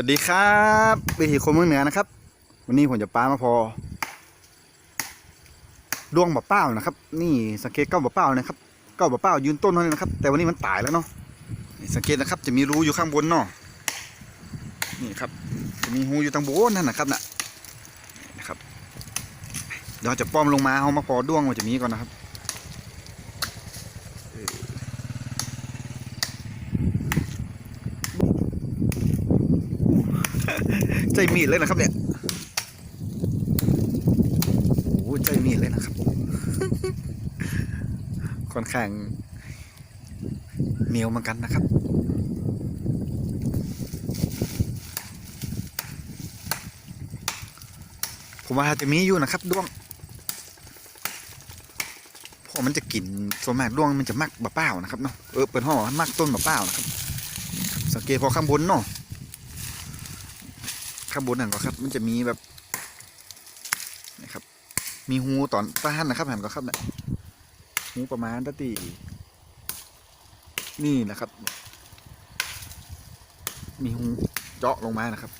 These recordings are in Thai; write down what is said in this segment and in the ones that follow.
วัสดีครับวิถีคนเมืองเหนือนะครับ วันนี้ผมจะปลามาพอดวงบะเป้านะครับ นี่สังเกตเก้าบะเป้านะครับเก้าบะเป้ายืนต้นนั้นนะครับ แต่วันนี้มันตายแล้วเนาะสังเกตนะครับ จะมีรูอยู่ข้างบนเนาะนี่ครับ จะมีหูอยู่ทางบนนั่นนะครับน่ะนะครับเดี๋ยวเราจะป้อมลงมาเอามาพอดวงมันจะมีก่อนนะครับ ใจมีดเลยนะครับเนี่ยโอ้โหใจมีดเลยนะครับค่อนข้างเหนียวเหมือนกันนะครับผมว่าจะมีอยู่นะครับด้วงเพราะมันจะกลิ่นส่วนมากด้วงมันจะมักบะเป้านะครับเนาะเออเปิดห้องมักต้นบะเป้านะครับ สังเกตพอข้างบนเนาะ ข้างบนนั่นก็ครับ มันจะมีแบบนี่ครับ มีหูตอนต้านนะครับหันก็ครับเนี่ยหูประมาณตะตีนี่นะครับ มีหูเจาะลงมานะครับ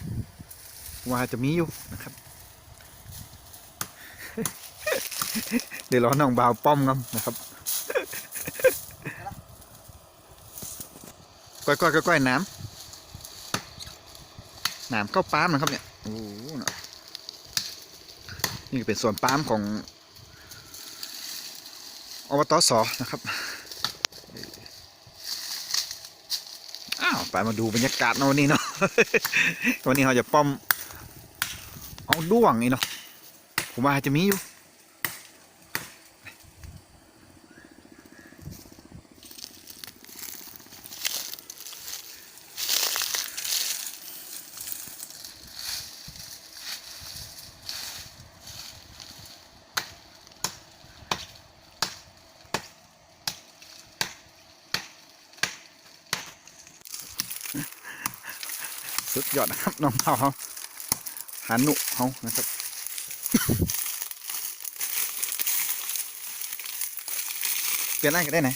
ว่าจะมีอยู่นะครับ เดี๋ยวรอน้องบาวป้อมกันนะครับก้อยก้อยก้อยก้อยน้ำ หนามเข้าปาล์มนะครับเนี่ยโอ้นี่เป็นส่วนปาล์มของอบตสนะครับอ้าวไปมาดูบรรยากาศเนาะวันนี้เนาะวันนี้เราจะป้อม เอาด้วงนี่เนาะผมว่าจะมีอยู่ สุดยอดนะครับน้องเขาเขาหาหนุเขานะครับเปลี่ยนอะไรก็ได้ไหน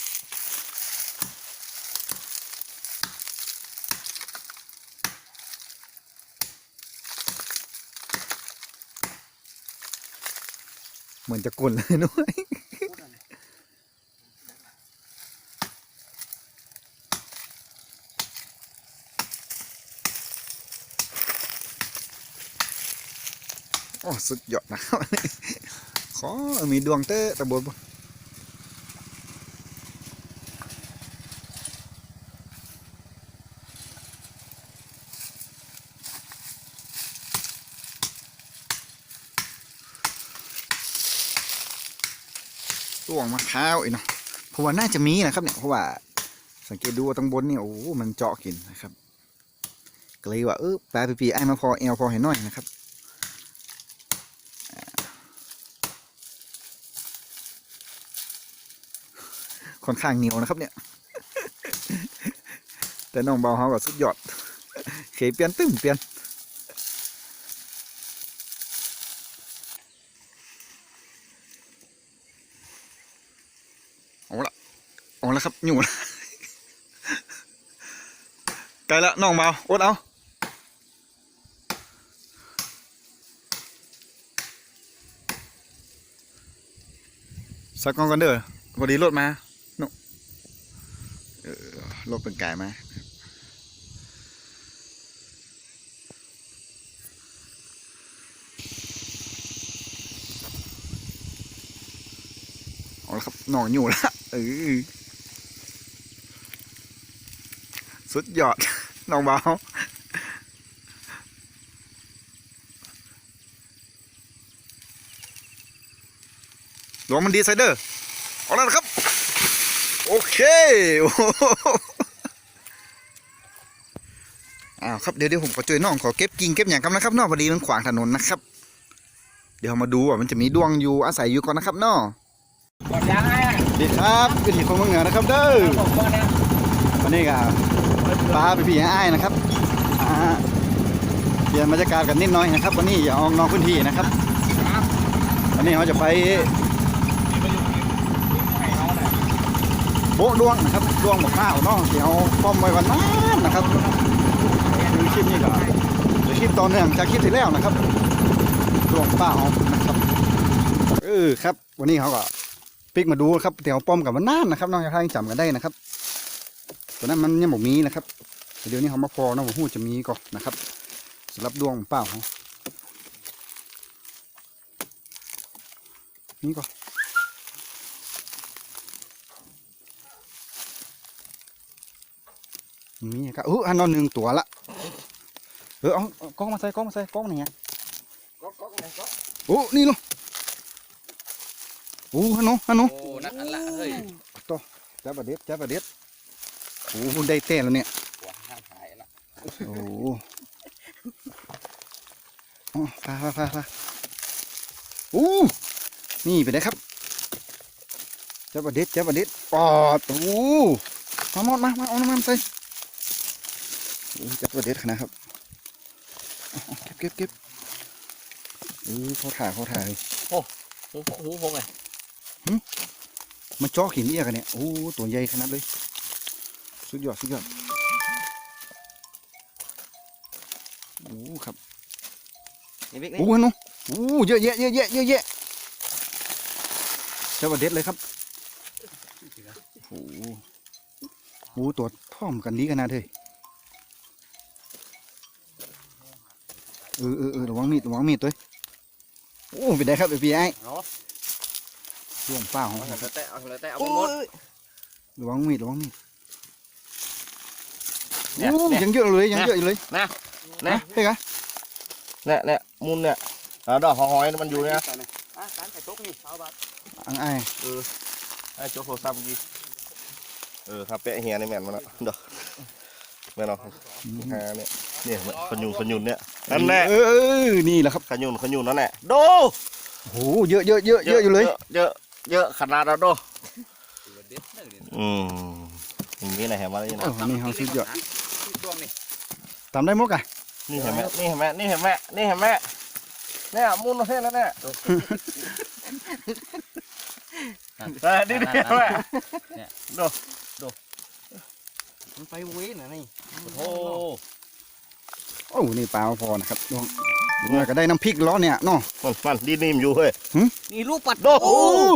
เหมือนจะกลนเลยนุ้ย โอ้สุดยอดนะครับขอมีดวงเตอตะบนบ่วงมะพร้าวอีกเนาะเพราะว่าน่าจะมีนะครับเนี่ยเพราะว่าสังเกตดูตรงบนนี่โอ้มันเจาะกินนะครับก็เลยว่าเออปลาปีๆไอ้มาพอเอลพอเห็นหน่อยนะครับ ค่อนข้างเหนียวนะครับเนี่ย แต่น้องเบาเขาก็สุดยอดเขยเปลี่ยนตึ้มเปลี่ยนเอาละเอาละครับอยู่ละไกลละน้องเบาอดเอาสักกองกันเด้อพอดีรถมา อโลกเป็นกายมาเอาละครับนอนอยู่ละเออสุดยอดน้องเบาหลวงมันดีไซเดอร์เอาแล้วนะครับ โอเค โอ้โหอ้าว ครับเดี๋ยวเดี๋ยวผมขอช่วยน้องขอเก็บกิ่งเก็บอย่างกันนะครับน้องพอดีมันขวางถนนนะครับ เดี๋ยวมาดูว่ามันจะมีดวงอยู่อาศัยอยู่ก่อนนะครับน้องหมดยังไงดีครับวิถีคนเมืองเหนือนะครับเด้อผมก็นะวันนี้ก็ปลาไปพี่อ้ายนะครับเปลี่ยนบรรยากาศกันนิดน่อยนะครับ วันนี้อย่าออกนอกพื้นที่นะครับ วันนี้เราจะไปโบดวงนะครับดวงหมกข้าวน้องที่เอาป้อมไว้วันนั้นนะครับ คลิปนี้ก่อนต่อเนื่องจากคลิปที่แล้วนะครับดวงเปล่านะครับเออครับ วันนี้เขาก็ปิกมาดูครับเดี๋ยวป้อมกับมันนานนะครับน้องจะทายจำกันได้นะครับตัวนั้นมันยังบอกมีนะครับเดี๋ยวนี้เขามาพอนาะผมพูจะมีก่อนนะครับสำหรับดวงเปล่าเขานี่ก่อนมีครับเอออันนอนหนึ่งตัวละ เออเอาเอากล้องมาใส่กล้องมาใส่กล้องนี่ไงก๊อกก๊อกไงก๊อกโอ้นี่ลูกโอ้ฮันโนฮันโนโอ้นักอันละเฮ้ยจับประเด็ดจับประเด็ดโอ้คุณได้เต้นแล้วเนี่ยหัวห้ามหายละโอ้โอ้พาพาพาพาโอ้นี่ไปได้ครับจับประเด็ดจับประเด็ดปอดโอ้มาหมดมามาเอาน้ำมันใส่โอ้จับประเด็ดขนาดครับ เอาเอาเก็บเก็บเก็บเออเขาถ่ายเขาถ่ายหูหูพงไงมันจ่อหินเอียกันเนี่ยโอ้ตัวใหญ่ขนาดเลย สุดยอดสุดยอดโอ้ครับนี่บิ๊กโอ้หนูโอ้เยอะแยะเยอะแยะเยอะแยะเจ้าว่าเด็ดเลยครับโอ้โหตัวพร้อมกันดีขนาดเลย ออเออเออระวังมีดระวังมีดตัวโอ้เป็นไงครับไอพี่ไอ้ดวงเปล่าของเอาเราแต่เอาแต่เอาหมดระวังมีดระวังมีดเนี่ยโอ้เนี่ยยังเยอะเลยยังเยอะอยู่เลยนะเฮ้ยกะเนี่ยเนี่ยมุนเนี่ยเอาดอกหอยมันอยู่เนี่ยอังไอ้ายไอ้โจ๊กโทรศัพท์เมื่อกี้เออครับเปะเฮียในแม่นมันละดอกแม่นเอาฮาเนี่ย เนี่ยขยุนขยุนเนี่ยนั่นแหละเออเออนี่แหละครับขยุนขยุนนั่นแหละดูโอ้โหเยอะเยอะเยอะเยอะอยู่เลย เยอะเยอะขนาดเราดูอืมอย่างนี้นะเห็นไหมนี่โอ้นะโหนี่เขาสุดยอดทำได้หมดกะนี่เห็นไหมนี่เห็นไหมนี่เห็นไหมนี่เห็นไหมเนี่ยมุนเอาเส้นแล้วเนี่ยเออนี่นี่เห็นไหมมันไปเว้นนะนี่โอ้ โอ้นี่ปลาพอนะครับน้องมันก็ได้น้ำพริกล้อเนี่ยเนาะมันมันดีนิ่มอยู่เฮ้ยนี่ลูกปัดดู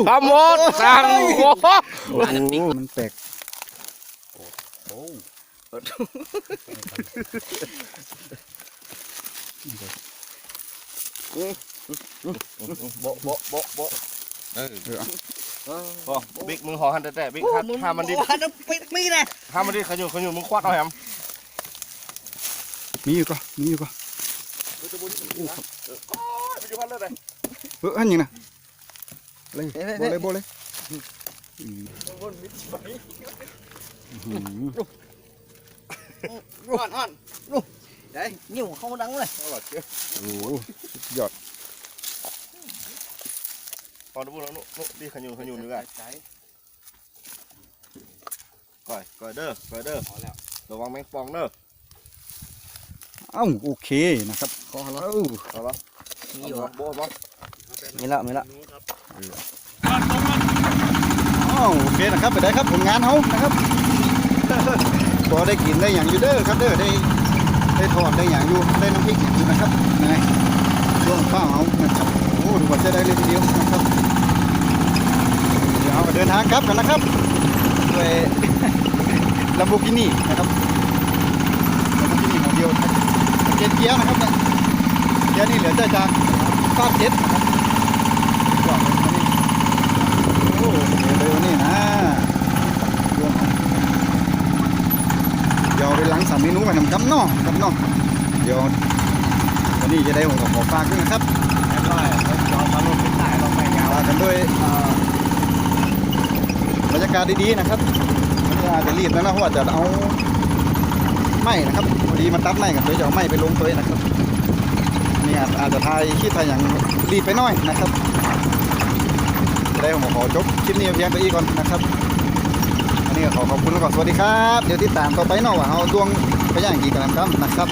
ทำหมดสั่งโอ้โหโอ้มันแตกโบะโบะโบะโบะเออเอาโอ้บิ๊กมือหอหันแต่แต่บิ๊กห้าห้ามันดิว่าน้ำปิดมีนะห้ามันดิขยุนขยุนมึงควัดเอาแหม มีอยู่ก็มีอยู่ก็ไปอยู่พันเลยเลยเอออันยังนะเลยโบเลยโบเลยอืมอื้อหืออ่อนอ่อนลูกได้นิ้วเขาดังเลยโอ้โหสุดยอดพอดูบุญแล้วนุนุดิขยุนขยุนอยู่ไงก่อยก่อยเด้อก่อยเด้อระวังแมงปองเด้อเอ้าโอเคนะครับขอแล้วเอาละมีอยู่โบะโบะมีละมีละอ้าวโอเคนะครับไปได้ครับผลงานเขานะครับพอได้กินได้อย่างอยู่เด้อครับเด้อได้ได้ทอดได้อย่างอยู่ได้น้ำพริกอย่างอยู่นะครับยังไงช่วงข้าวเอานะครับโอ้ดูว่าจะได้เลยทีเดียวนะครับเดี๋ยวเราก็เดินทางครับกันนะครับด้วยลัมโบกินี่นะครับลัมโบกินี่ของเดียวครับ เจ็ดเกียร์นะครับเนี่ยเกียร์นี่เหลือแต่จากฟาดเจ็ดนะครับว้าวอันนี้โอ้เร็วๆนี่นะเรื่องของเดี๋ยวไปหลังสามเมนูกันนำกับเนาะกับเนาะเดี๋ยววันนี้จะได้ผมก็ขอฝากด้วยนะครับเรียบร้อยเราทำรถเป็นสายเราไปยาวฝากกันด้วยอ่าบรรยากาศดีๆนะครับวันนี้อาจจะรีบแล้วนะเพราะว่าจะเอา ไม้นะครับพอดีมาตัดไม้กันเลยจะเอาไม้ไปลงตัวเลยนะครับนี่อาจอาจจะทายคิดทายอย่างรีบไปหน่อยนะครับจะได้ผมขอจบคลิปนี้เพียงตัวอีกก่อนนะครับอันนี้ก็ขอขอบคุณแล้วก็สวัสดีครับ เดี๋ยวติดตามต่อไปเนาะว่าเอาดวงไปย่างกี่กันนะครับนะครับ